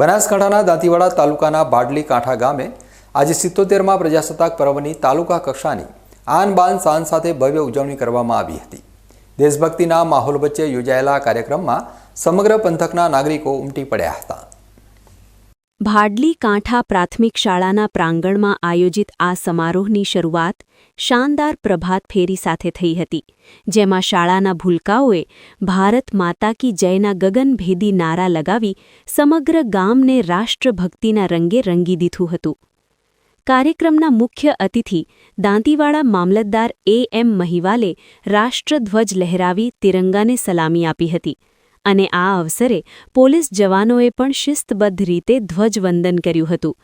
બનાસકાંઠાના દાંતીવાડા તાલુકાના બાડલી કાંઠા ગામે આજે સિત્તોતેરમાં પ્રજાસત્તાક પર્વની તાલુકા કક્ષાની આન બાન શાન સાથે ભવ્ય ઉજવણી કરવામાં આવી હતી. દેશભક્તિના માહોલ વચ્ચે યોજાયેલા કાર્યક્રમમાં સમગ્ર પંથકના નાગરિકો ઉમટી પડ્યા હતા. ભાડલી કાંઠા પ્રાથમિક શાળાના પ્રાંગણમાં આયોજિત આ સમારોહની શરૂઆત શાનદાર પ્રભાત ફેરી સાથે થઈ હતી, જેમાં શાળાના ભૂલકાઓએ ભારત માતા કી જયના ગગનભેદી નારા લગાવી સમગ્ર ગામને રાષ્ટ્રભક્તિના રંગે રંગી દીધું હતું. કાર્યક્રમના મુખ્ય અતિથિ દાંતીવાડા મામલતદાર એ એમ મહિવાલે રાષ્ટ્રધ્વજ લહેરાવી તિરંગાને સલામી આપી હતી. અને આ અવસરે પોલીસ જવાનોએ પણ શિસ્તબદ્ધ રીતે ધ્વજવંદન કર્યું હતું.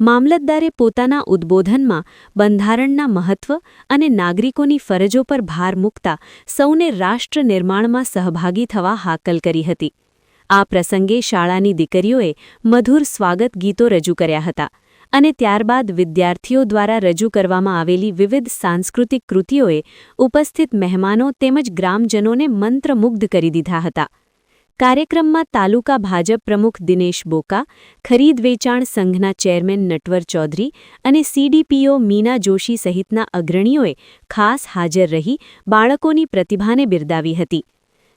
મામલતદારે પોતાના ઉદ્બોધનમાં બંધારણના મહત્વ અને નાગરિકોની ફરજો પર ભાર મૂકતા સૌને રાષ્ટ્ર નિર્માણમાં સહભાગી થવા હાકલ કરી હતી. આ પ્રસંગે શાળાની દીકરીઓએ મધુર સ્વાગત ગીતો રજૂ કર્યા હતા અને ત્યારબાદ વિદ્યાર્થીઓ દ્વારા રજૂ કરવામાં આવેલી વિવિધ સાંસ્કૃતિક કૃતિઓએ ઉપસ્થિત મહેમાનો તેમજ ગ્રામજનોને મંત્રમુગ્ધ કરી દીધા હતા. કાર્યક્રમમાં તાલુકા ભાજપ પ્રમુખ દિનેશ બોકા, ખરીદ વેચાણ સંઘના ચેરમેન નટવર ચૌધરી અને સીડીપીઓ મીના જોશી સહિતના અગ્રણીઓએ ખાસ હાજર રહી બાળકોની પ્રતિભાને બિરદાવી હતી.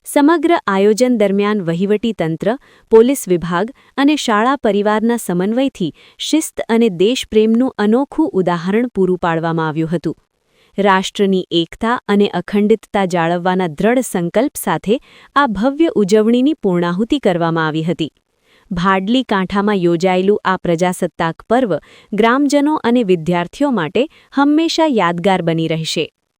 સમગ્ર આયોજન દરમિયાન વહીવટી તંત્ર, પોલીસ વિભાગ અને શાળા પરિવારના સમન્વયથી શિસ્ત અને દેશપ્રેમનું અનોખું ઉદાહરણ પૂરું પાડવામાં આવ્યું હતું. રાષ્ટ્રની એકતા અને અખંડિતતા જાળવવાના દ્રઢ સંકલ્પ સાથે આ ભવ્ય ઉજવણીની પૂર્ણાહુતિ કરવામાં આવી હતી. ભાડલી કાંઠામાં યોજાયેલું આ પ્રજાસત્તાક પર્વ ગ્રામજનો અને વિદ્યાર્થીઓ માટે હંમેશા યાદગાર બની રહેશે.